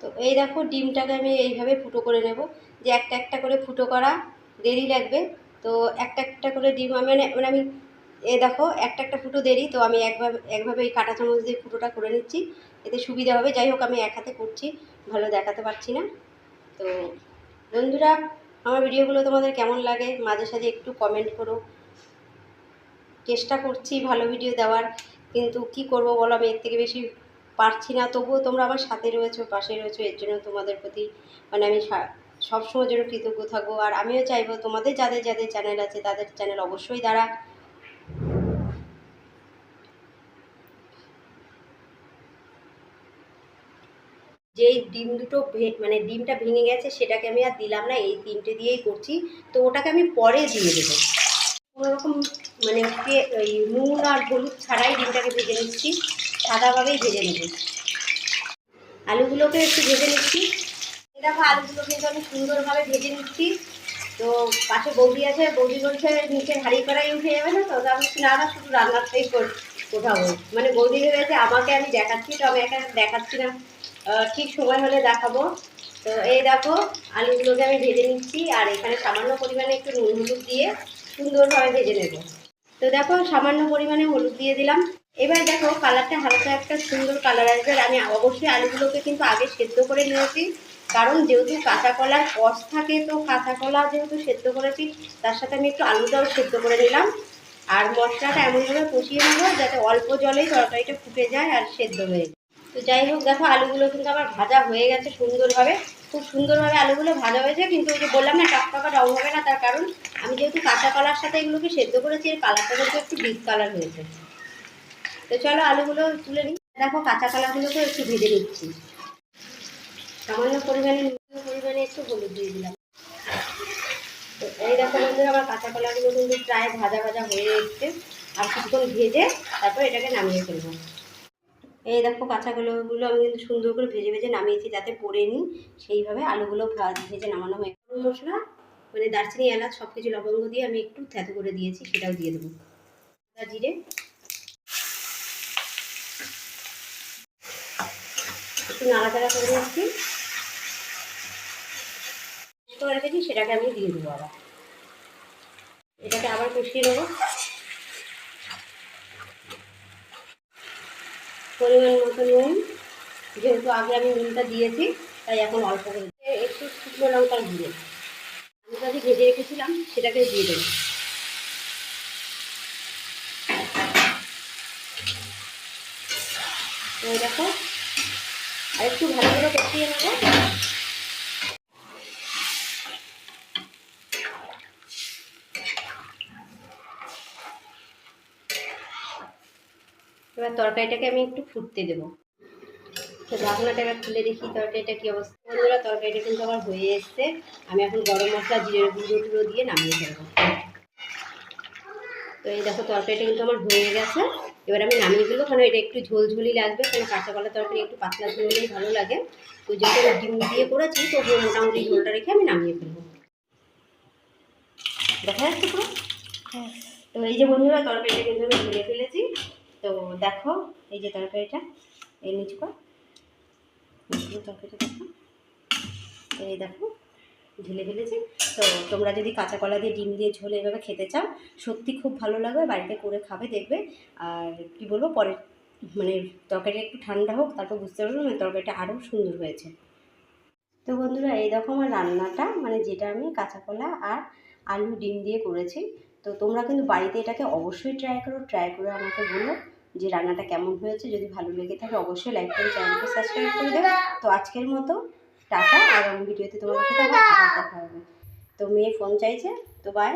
তো এই দেখো ডিমটাকে আমি এইভাবে ফুটো করে নেব। যে একটা একটা করে ফুটো করা দেরি লাগবে। তো একটা একটা করে ডিম আমি মানে মানে আমি এ দেখো, একটা একটা ফুটো দেরি, তো আমি একভাবে একভাবে এই কাঁটা চামচ দিয়ে ফুটোটা করে নিচ্ছি। এতে সুবিধা হবে। যাই হোক, আমি এক হাতে করছি, ভালো দেখাতে পারছি না। তো বন্ধুরা, আমার ভিডিওগুলো তোমাদের কেমন লাগে? মাঝে সাঝে একটু কমেন্ট করো। চেষ্টা করছি ভালো ভিডিও দেওয়ার, কিন্তু কি করব বলো? আমি এর থেকে বেশি পারছি না, তবুও তোমরা আমার সাথে রয়েছো, পাশে রয়েছো, এর জন্য তোমাদের প্রতি মানে আমি সবসময় যেন কৃতজ্ঞ থাকব। আর আমিও চাইব তোমাদের যাদের যাদের চ্যানেল আছে, তাদের চ্যানেল অবশ্যই দ্বারা যেই ডিম দুটো মানে ডিমটা ভেঙে গেছে, সেটাকে আমি আর দিলাম না, এই তিনটে দিয়েই করছি। তো ওটাকে আমি পরে দিয়ে দেবো। কোনোরকম মানে ওই নুন আর হলুদ ছাড়াই ডিমটাকে ভেজে নিচ্ছি। সাদাভাবেই ভেজে নেব। আলুগুলোকে একটু ভেজে নিচ্ছি। দেখো আলুগুলো কিন্তু আমি সুন্দরভাবে ভেজে নিচ্ছি। তো পাশে বৌদি আছে, বৌদি বলছে নিচে হাঁড়ি কড়াই উঠে যাবে না তো আমি না শুধু রান্নাটাই কোথাবো মানে বৌদি ভেবেছে, আমাকে আমি দেখাচ্ছি তো, আমি একা দেখাচ্ছি না। ঠিক সময় হলে দেখাবো। তো এই দেখো, আলুগুলোকে আমি ভেজে নিচ্ছি, আর এখানে সামান্য পরিমাণে একটু নুন হলুদ দিয়ে সুন্দরভাবে ভেজে নেব। তো দেখো, সামান্য পরিমাণে হলুদ দিয়ে দিলাম। এবার দেখো কালারটা হালকা একটা সুন্দর কালার আসবে আর আমি অবশ্যই আলুগুলোকে কিন্তু আগে সেদ্ধ করে নিয়েছি। কারণ যেহেতু কাঁচা কলার কষ থাকে, তো কাঁচা কলা যেহেতু সেদ্ধ করেছি, তার সাথে আমি একটু আলুটাও সেদ্ধ করে নিলাম। আর মশলাটা এমনভাবে কষিয়ে নেব যাতে অল্প জলেই তরকারিটা ফুটে যায় আর সেদ্ধ হয়ে যায়। তো যাই হোক, দেখো আলুগুলো কিন্তু আমার ভাজা হয়ে গেছে সুন্দরভাবে। খুব সুন্দরভাবে আলুগুলো ভাজা হয়েছে, কিন্তু ওই যে বললাম না, টকটকা রং হবে না তার কারণ আমি যেহেতু কাঁচা কলার সাথে এগুলোকে সেদ্ধ করেছি, এর কালারটা কিন্তু একটু ডিপ কালার হয়েছে। তো চলো আলুগুলো তুলে নিই। দেখো কাঁচা কলাগুলোকে একটু ভেজে নিচ্ছি। সামান্য পরিমাণে পরিমাণে একটু হলুদ দিয়ে দিলাম। তো এই দেখো বন্ধুরা, আমার কাঁচা কলাগুলো কিন্তু প্রায় ভাজা ভাজা হয়ে এসছে। আর কিছুক্ষণ ভেজে তারপর এটাকে নামিয়ে ফেলব। এই দেখো কাঁচাগুলোগুলো আমি কিন্তু সুন্দর করে ভেজে ভেজে নামিয়েছি, যাতে পড়ে নিই সেইভাবে আলুগুলো ভেজে নামানো হয়ে মশলা মানে দারচিনি, এলাচ সব কিছু লবঙ্গ দিয়ে আমি একটু থেতো করে দিয়েছি, সেটাও দিয়ে দেবো। জিরে একটু নাড়াচাড়া করে নিচ্ছি। করে রেখেছি সেটাকে আমি দিয়ে দেবো আবার। এটাকে আবার কষিয়ে নেব। পরিমাণ মতো নুন। যেহেতু আগে আমি নুনটা দিয়েছি, তাই এখন অল্প করে একটু শুকনো লঙ্কার গুঁড়ো। আমি যদি ভেজে রেখেছিলাম সেটাকে দিয়ে দেবো। দেখো আর একটু ভালো করে কষিয়ে নেব এবার তরকারিটাকে আমি একটু ফুটতে দেবো। তো ঢাকনাটা এবার খুলে দেখি তরকারিটা কী অবস্থা। বন্ধুরা, তরকারিটা কিন্তু আমার হয়ে এসছে। আমি এখন গরম মশলা জিরে গুঁড়ো টুড়ো দিয়ে নামিয়ে ফেলব। তো এই দেখো তরকারিটা কিন্তু আমার হয়ে গেছে। এবার আমি নামিয়ে ফেলব কারণ এটা একটু ঝোলঝোলি লাগবে কারণ কাঁচা কলা তরকারি একটু পাতলা ঝোল হলেই ভালো লাগে। তো যেহেতু ডিম দিয়ে করেছি তো মোটামুটি ঝোলটা রেখে আমি নামিয়ে ফেলব। দেখা যাচ্ছে পুরো? তো এই যে বন্ধুরা তরকারিটা কিন্তু আমি ঢেলে ফেলেছি। তো দেখো এই যে তরকারিটা এই নিচু কর নিচু তরকারিটা দেখো। এই দেখো। ঢেলে ফেলেছি। তো তোমরা যদি কাঁচা কলা দিয়ে, ডিম দিয়ে ঝোল এভাবে খেতে চাও, সত্যি খুব ভালো লাগবে, বাড়িতে করে খাবে, দেখবে। আর কি বলব, পরে মানে তরকারিটা একটু ঠান্ডা হোক, তারপর বুঝতে পারবে মানে তরকারিটা আরও সুন্দর হয়েছে। তো বন্ধুরা, এই দেখো আমার রান্নাটা মানে যেটা আমি কাঁচা কলা আর আলু, ডিম দিয়ে করেছি। তো তোমরা কিন্তু বাড়িতে এটাকে অবশ্যই ট্রাই করো ট্রাই করে আমাকে বলো যে রান্নাটা কেমন হয়েছে। যদি ভালো লেগে থাকে, অবশ্যই লাইক করে চ্যানেলকে সাবস্ক্রাইব করে দেবে। তো আজকের মতো টাটা আগামী ভিডিওতে তোমার সাথে আবার দেখা হবে। তো মেয়ে ফোন চাইছে তো বাই